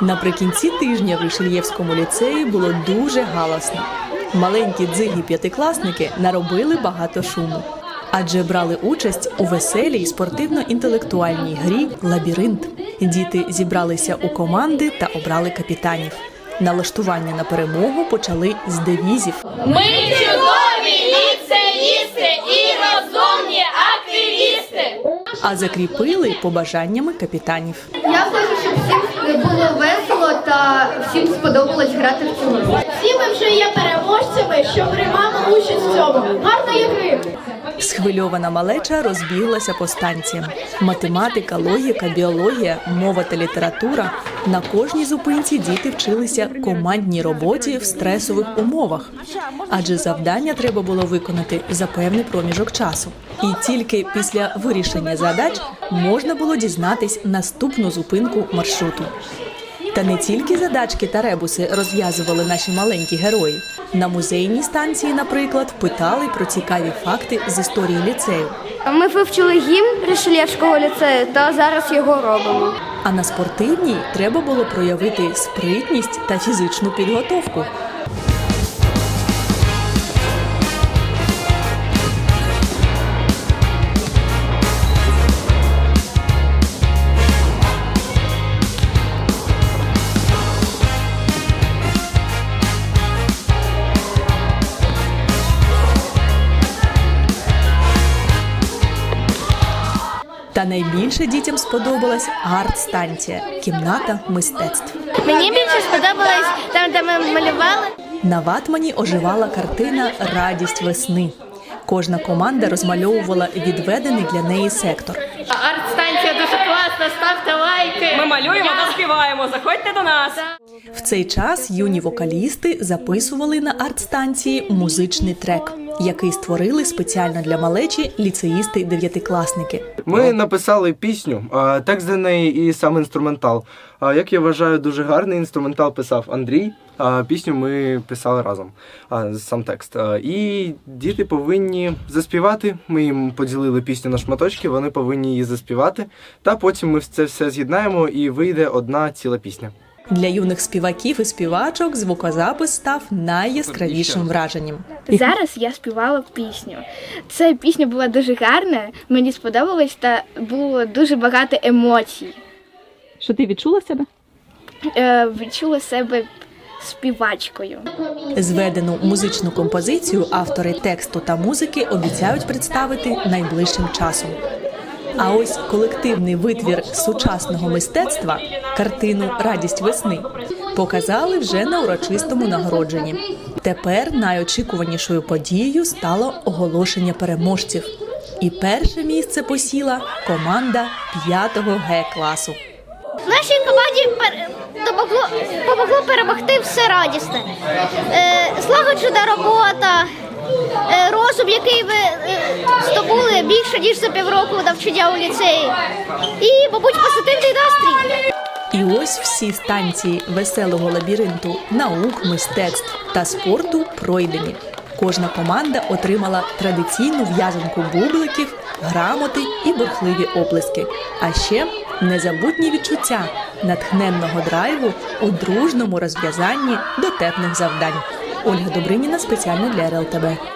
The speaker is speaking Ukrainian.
Наприкінці тижня в Ришельєвському ліцеї було дуже галасно. Маленькі дзигі п'ятикласники наробили багато шуму, адже брали участь у веселій спортивно-інтелектуальній грі Лабіринт. Діти зібралися у команди та обрали капітанів. Налаштування на перемогу почали з девізів. Ми чудові ліцеїсти і розумні активісти. а закріпили побажаннями капітанів. Я хочу, було весело та всім сподобалось грати в цю гру. Всі ми вже є переможцями, що приймаємо участь в цьому. Гарної гри! Схвильована малеча розбіглася по станціям. Математика, логіка, біологія, мова та література. На кожній зупинці діти вчилися командній роботі в стресових умовах, адже завдання треба було виконати за певний проміжок часу. І тільки після вирішення задач можна було дізнатись наступну зупинку маршруту. Та не тільки задачки та ребуси розв'язували наші маленькі герої. На музейній станції, наприклад, питали про цікаві факти з історії ліцею. Ми вивчили гімн Ришелєвського ліцею та зараз його робимо. А на спортивній треба було проявити спритність та фізичну підготовку. Та найбільше дітям сподобалась арт-станція кімната мистецтв. Мені більше сподобалось там, де ми малювали. На ватмані оживала картина Радість весни. Кожна команда розмальовувала відведений для неї сектор. Арт-станція дуже класна, ставте лайки. Ми малюємо та співаємо. Заходьте до нас. В цей час юні вокалісти записували на арт-станції музичний трек, який створили спеціально для малечі ліцеїсти-дев'ятикласники. Ми написали пісню, текст до неї і сам інструментал. Як я вважаю, дуже гарний інструментал писав Андрій. А пісню ми писали разом. Сам текст. І діти повинні заспівати. Ми їм поділили пісню на шматочки, вони повинні її заспівати. Та потім ми це все з'єднаємо і вийде одна ціла пісня. Для юних співаків і співачок звукозапис став найяскравішим враженням. Зараз я співала пісню. Ця пісня була дуже гарна, мені сподобалось та було дуже багато емоцій. Що ти відчула себе? Е, відчула себе співачкою. Зведену музичну композицію автори тексту та музики обіцяють представити найближчим часом. А ось колективний витвір сучасного мистецтва картину Радість весни показали вже на урочистому нагородженні. Тепер найочікуванішою подією стало оголошення переможців. І перше місце посіла команда 5-го Г класу. Нашій команді допомогло, допомогло перемогти все радісне. Е, злагоджена робота, розум, який ви е, здобули більше ніж за півроку навчання у ліцеї. І, мабуть, позитивний настрій. І ось всі станції веселого лабіринту, наук, мистецтв та спорту пройдені. Кожна команда отримала традиційну в'язанку бубликів, грамоти і бурхливі оплески. А ще незабутні відчуття натхненного драйву у дружному розв'язанні дотепних завдань. Ольга Добриніна спеціально для РЛТБ.